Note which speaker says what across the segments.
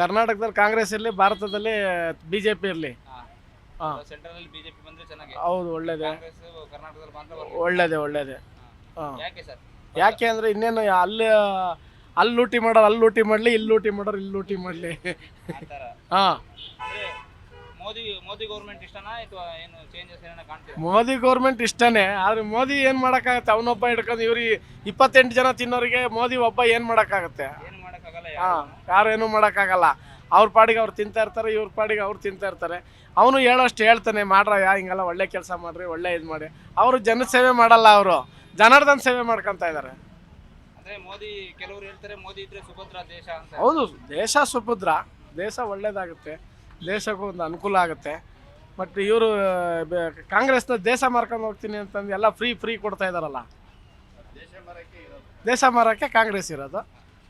Speaker 1: ಕರ್ನಾಟಕದಲ್ಲಿ ಕಾಂಗ್ರೆಸ್ ಇರಲಿ ಭಾರತದಲ್ಲಿ ಬಿ ಜೆ ಪಿ ಇರಲಿ. ಹಾಂ.
Speaker 2: ಸೆಂಟ್ರಲ್ ಅಲ್ಲಿ ಬಿಜೆಪಿ ಬಂದ್ರೆ ಚೆನ್ನಾಗಿ.
Speaker 1: ಹೌದು ಒಳ್ಳೇದೇ.
Speaker 2: ಕಾಂಗ್ರೆಸ್ ಕರ್ನಾಟಕದಲ್ಲಿ.
Speaker 1: ಒಳ್ಳೇದೇ. ಒಳ್ಳೇದೇ ಹಾಂ.
Speaker 2: ಯಾಕೆ ಸರ್?
Speaker 1: ಯಾಕೆ ಅಂದರೆ ಇನ್ನೇನು ಅಲ್ಲಿ ಅಲ್ಲಿ ಲೂಟಿ ಮಾಡೋರು ಅಲ್ಲಿ ಲೂಟಿ ಮಾಡಲಿ ಇಲ್ಲಿ ಲೂಟಿ ಮಾಡೋರು ಇಲ್ಲಿ ಲೂಟಿ ಮಾಡಲಿ. ಹಾಂ.
Speaker 2: ಮೋದಿ ಮೋದಿ ಗೌರ್ಮೆಂಟ್ ಇಷ್ಟನಾ ಅಥವಾ ಏನು ಚೇಂಜಸ್ ಏನಾರ ಕಾಣ್ತೀರಾ?
Speaker 1: ಮೋದಿ ಗೌರ್ಮೆಂಟ್ ಇಷ್ಟನೇ ಆದರೆ ಮೋದಿ ಏನು ಮಾಡೋಕ್ಕಾಗತ್ತೆ? ಅವನೊಬ್ಬ ಹಿಡ್ಕೊಂಡು ಇವ್ರಿಗೆ ಇಪ್ಪತ್ತೆಂಟು ಜನ ತಿನ್ನೋರಿಗೆ ಮೋದಿ ಒಬ್ಬ ಏನು ಮಾಡೋಕ್ಕಾಗತ್ತೆ?
Speaker 2: ಏನು ಮಾಡಕ್ಕಾಗಲ್ಲ
Speaker 1: ಏನು ಮಾಡೋಕ್ಕಾಗಲ್ಲ. ಅವ್ರ ಪಾಡಿಗೆ ಅವ್ರು ತಿಂತಾ ಇರ್ತಾರೆ ಇವ್ರ ಪಾಡಿಗೆ ಅವ್ರು ತಿಂತಾ ಇರ್ತಾರೆ. ಅವನು ಹೇಳೋಷ್ಟು ಹೇಳ್ತಾನೆ ಮಾಡ್ರಯ್ಯ ಹಿಂಗೆಲ್ಲ ಒಳ್ಳೆ ಕೆಲಸ ಮಾಡ್ರಿ ಒಳ್ಳೆ ಇದು ಮಾಡಿ ಅವರು ಜನ ಸೇವೆ ಮಾಡಲ್ಲ ಅವರು. ಜನಾರ್ದನ್ ಸೇವೆ ಮಾಡ್ಕೊತಾ ಇದ್ದಾರೆ
Speaker 2: ಅಂದ್ರೆ ಮೋದಿ ಕೆಲವರು ಹೇಳ್ತಾರೆ ಮೋದಿ ಇದ್ರೆ ಸುಭದ್ರ ದೇಶ ಅಂತ.
Speaker 1: ಹೌದು ದೇಶ ಸುಭದ್ರ. ದೇಶ ಒಳ್ಳೇದಾಗುತ್ತೆ. ದೇಶಕ್ಕೂ ಒಂದು ಅನುಕೂಲ ಆಗುತ್ತೆ. ಬಟ್ ಇವರು ಕಾಂಗ್ರೆಸ್ನ ದೇಶ ಮಾರ್ಕೊಂಡು ಹೋಗ್ತೀನಿ ಅಂತಂದು ಎಲ್ಲ ಫ್ರೀ ಫ್ರೀ ಕೊಡ್ತಾ ಇದ್ದಾರಲ್ಲ ದೇಶ ಮಾರಕ್ಕೆ ಕಾಂಗ್ರೆಸ್ ಇರೋದು.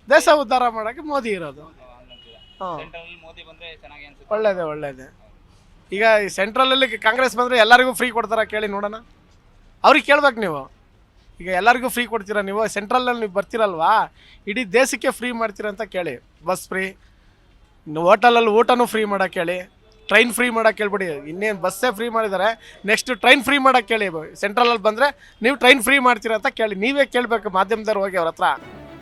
Speaker 1: ದೇಶ ಉದ್ಧಾರ ಮಾಡೋಕ್ಕೆ ಮೋದಿ ಇರೋದು. ಹಾಂ.
Speaker 2: ಸೆಂಟ್ರಲ್
Speaker 1: ಒಳ್ಳೇದೇ ಒಳ್ಳೇದೇ. ಈಗ ಈ ಸೆಂಟ್ರಲಲ್ಲಿ ಕಾಂಗ್ರೆಸ್ ಬಂದರೆ ಎಲ್ಲರಿಗೂ ಫ್ರೀ ಕೊಡ್ತಾರ ಕೇಳಿ ನೋಡೋಣ. ಅವ್ರಿಗೆ ಕೇಳ್ಬೇಕು ನೀವು. ಈಗ ಎಲ್ಲರಿಗೂ ಫ್ರೀ ಕೊಡ್ತೀರಾ ನೀವು? ಸೆಂಟ್ರಲಲ್ಲಿ ನೀವು ಬರ್ತೀರಲ್ವಾ? ಇಡೀ ದೇಶಕ್ಕೆ ಫ್ರೀ ಮಾಡ್ತೀರಾ ಅಂತ ಕೇಳಿ. ಬಸ್ ಫ್ರೀ ಹೋಟೆಲಲ್ಲಿ ಊಟನೂ ಫ್ರೀ ಮಾಡೋಕ್ಕೆ ಹೇಳಿ ಟ್ರೈನ್ ಫ್ರೀ ಮಾಡೋಕೆ ಹೇಳ್ಬಿಡಿ ಇನ್ನೇನು ಬಸ್ಸೇ ಫ್ರೀ ಮಾಡಿದ್ದಾರೆ ನೆಕ್ಸ್ಟ್ ಟ್ರೈನ್ ಫ್ರೀ ಮಾಡೋಕ್ಕೆ ಕೇಳಿ. ಸೆಂಟ್ರಲಲ್ಲಿ ಬಂದರೆ ನೀವು ಟ್ರೈನ್ ಫ್ರೀ ಮಾಡ್ತೀರಾ ಅಂತ ಕೇಳಿ. ನೀವೇ ಕೇಳಬೇಕು ಮಾಧ್ಯಮದವ್ರು ಹೋಗಿ ಅವ್ರ ಹತ್ರ.